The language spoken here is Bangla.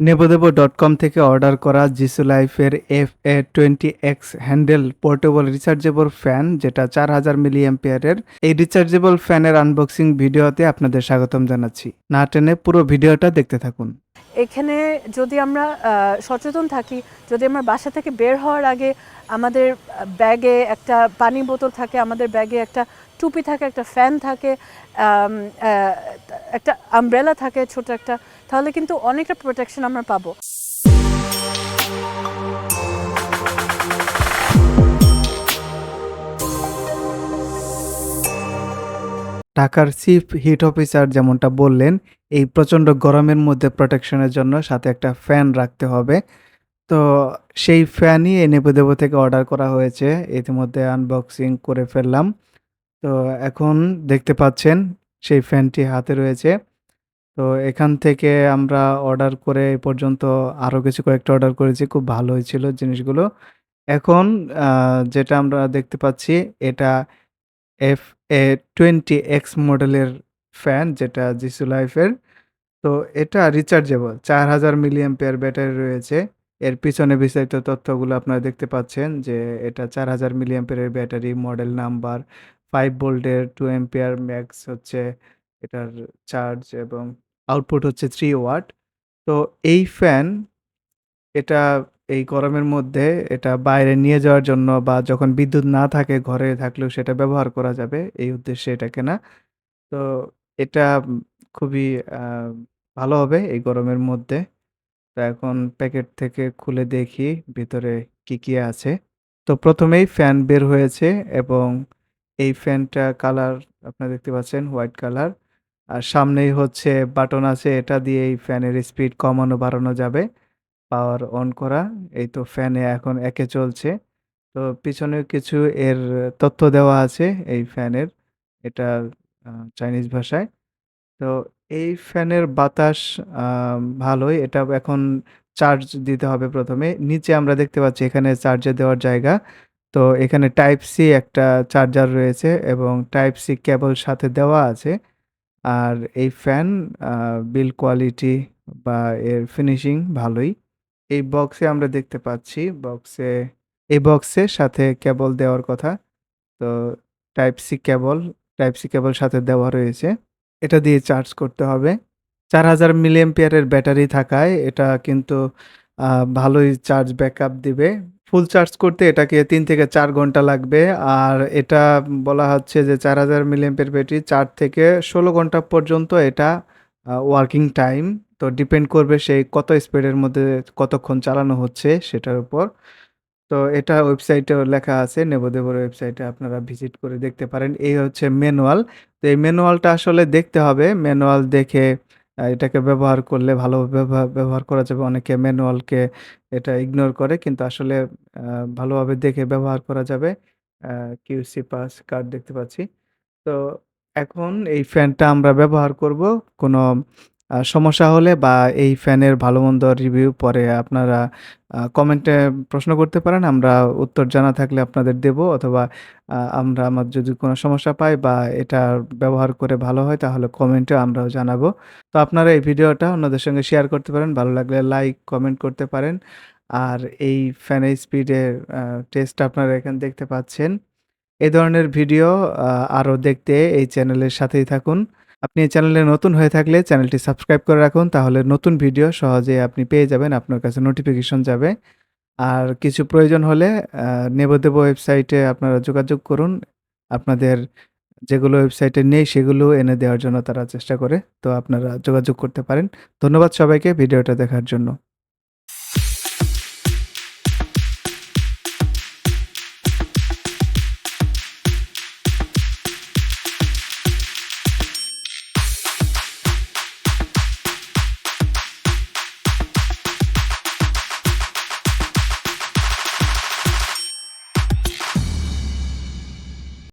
নেবোদেবো ডট কম থেকে অর্ডার করা জিসু লাইফের F A twenty X handle portable rechargeable fan, যেটা চার হাজার মিলি অ্যাম্পিয়ারের এই রিচার্জেবল ফ্যানের আনবক্সিং ভিডিওতে আপনাদের স্বাগতম জানাচ্ছি। না টেনে পুরো ভিডিওটা দেখতে থাকুন। এখানে যদি আমরা সচেতন থাকি, যদি আমরা বাসা থেকে বের হওয়ার আগে আমাদের ব্যাগে একটা পানি বোতল থাকে, আমাদের ব্যাগে একটা টুপি থাকে, একটা ফ্যান থাকে একটা আমব্রেলা থাকে, ছোট একটা তাহলে কিন্তু অনেকটা প্রোটেকশন আমরা পাবো। ঢাকার চিফ হিট অফিসার যেমনটা বললেন, এই প্রচণ্ড গরমের মধ্যে প্রোটেকশনের জন্য সাথে একটা ফ্যান রাখতে হবে। তো সেই ফ্যানই এই নেবুদেবো থেকে অর্ডার করা হয়েছে। ইতিমধ্যে আনবক্সিং করে ফেললাম। তো এখন দেখতে পাচ্ছেন, সেই ফ্যানটি হাতে রয়েছে। তো এখান থেকে আমরা অর্ডার করে এই পর্যন্ত আরও কিছু কয়েকটা অর্ডার করেছি, খুব ভালো হয়েছিল জিনিসগুলো। এখন যেটা আমরা দেখতে পাচ্ছি, এটা এফ এ টোয়েন্টি এক্স মডেলের ফ্যান যেটা জিসু লাইফের তো এটা রিচার্জেবল চার হাজার মিলি অ্যাম্পিয়ার ব্যাটারি রয়েছে। এর পিছনে বিস্তারিত তথ্যগুলো আপনারা দেখতে পাচ্ছেন যে এটা চার হাজার মিলি পেয়ারের ব্যাটারি মডেল নাম্বার ফাইভ ভোল্টের টু অ্যাম্পিয়ার ম্যাক্স হচ্ছে, এটার চার্জ এবং আউটপুট হচ্ছে থ্রি ওয়াট তো এই ফ্যান এটা এই গরমের মধ্যে এটা বাইরে নিয়ে যাওয়ার জন্য বা যখন বিদ্যুৎ না থাকে ঘরে থাকলেও সেটা ব্যবহার করা যাবে, এই উদ্দেশ্যে এটা কেনা। তো এটা খুবই ভালো হবে এই গরমের মধ্যে। তো এখন প্যাকেট থেকে খুলে দেখি ভিতরে কি কি আছে। তো প্রথমেই ফ্যান বের হয়েছে এবং এই ফ্যানটা কালার আপনারা দেখতে পাচ্ছেন হোয়াইট কালার আর সামনেই হচ্ছে বাটন আছে, এটা দিয়ে এই ফ্যানের স্পিড কমানো, বাড়ানো যাবে। পাওয়ার অন করা, এই তো ফ্যানে এখন একে চলছে। তো পিছনে কিছু এর তথ্য দেওয়া আছে এই ফ্যানের এটা চাইনিজ ভাষায়। তো এই ফ্যানের বাতাস ভালোই, এটা এখন চার্জ দিতে হবে প্রথমে। নিচে আমরা দেখতে পাচ্ছি এখানে চার্জে দেওয়ার জায়গা। তো এখানে টাইপ সি একটা চার্জার রয়েছে এবং টাইপ সি কেবল সাথে দেওয়া আছে। আর এই ফ্যান বিল কোয়ালিটি বা এর ফিনিশিং ভালোই। এই বক্সে আমরা দেখতে পাচ্ছি বক্সে এই বক্সে সাথে কেবল দেওয়ার কথা। তো type C cable type C cable সাথে দেওয়া রয়েছে। এটা দিয়ে চার্জ করতে হবে। চার হাজার মিলি এম্পিয়ারের ব্যাটারি থাকায় এটা কিন্তু ভালোই চার্জ ব্যাকআপ দিবে। ফুল চার্জ করতে এটাকে তিন থেকে চার ঘণ্টা লাগবে। আর এটা বলা হচ্ছে যে চার হাজার মিলি এম্পিয়ার ব্যাটারি চার থেকে ষোলো ঘণ্টা পর্যন্ত এটা ওয়ার্কিং টাইম তো ডিপেন্ড করবে সেই কত স্পিডের মধ্যে কতক্ষণ চালানো হচ্ছে সেটার উপর। তো এটা ওয়েবসাইটেও লেখা আছে, নেবোদেবর ওয়েবসাইটে আপনারা ভিজিট করে দেখতে পারেন। এই হচ্ছে ম্যানুয়াল তো এই ম্যানুয়ালটা আসলে দেখতে হবে। ম্যানুয়াল দেখে এটাকে ব্যবহার করলে ভালো ব্যবহার করা যাবে। অনেকে ম্যানুয়ালকে এটা ইগনোর করে, কিন্তু আসলে ভালোভাবে দেখে ব্যবহার করা যাবে। কিউসি পাস কার্ড দেখতে পাচ্ছি। তো এখন এই ফ্যানটা আমরা ব্যবহার করব। কোনো সমস্যা হলে বা এই ফ্যানের ভালো মন্দ রিভিউ পরে আপনারা কমেন্টে প্রশ্ন করতে পারেন, আমরা উত্তর জানা থাকলে আপনাদের দেব, অথবা আমরা আমার যদি কোনো সমস্যা পাই বা এটা ব্যবহার করে ভালো হয় তাহলে কমেন্টে আমরাও জানাব। তো আপনারা এই ভিডিওটা অন্যদের সঙ্গে শেয়ার করতে পারেন, ভালো লাগলে লাইক কমেন্ট করতে পারেন। আর এই ফ্যানের স্পিডের টেস্ট আপনারা এখানে দেখতে পাচ্ছেন। এই ধরনের ভিডিও আরও দেখতে এই চ্যানেলের সাথেই থাকুন। আপনি এই চ্যানেলে নতুন হয়ে থাকলে চ্যানেলটি সাবস্ক্রাইব করে রাখুন, তাহলে নতুন ভিডিও সহজে আপনি পেয়ে যাবেন, আপনার কাছে নোটিফিকেশন যাবে। আর কিছু প্রয়োজন হলে নেবদেব ওয়েবসাইটে আপনারা যোগাযোগ করুন। আপনাদের যেগুলো ওয়েবসাইটে নেই, সেগুলো এনে দেওয়ার জন্য তারা চেষ্টা করে, তো আপনারা যোগাযোগ করতে পারেন। ধন্যবাদ সবাইকে ভিডিওটা দেখার জন্য।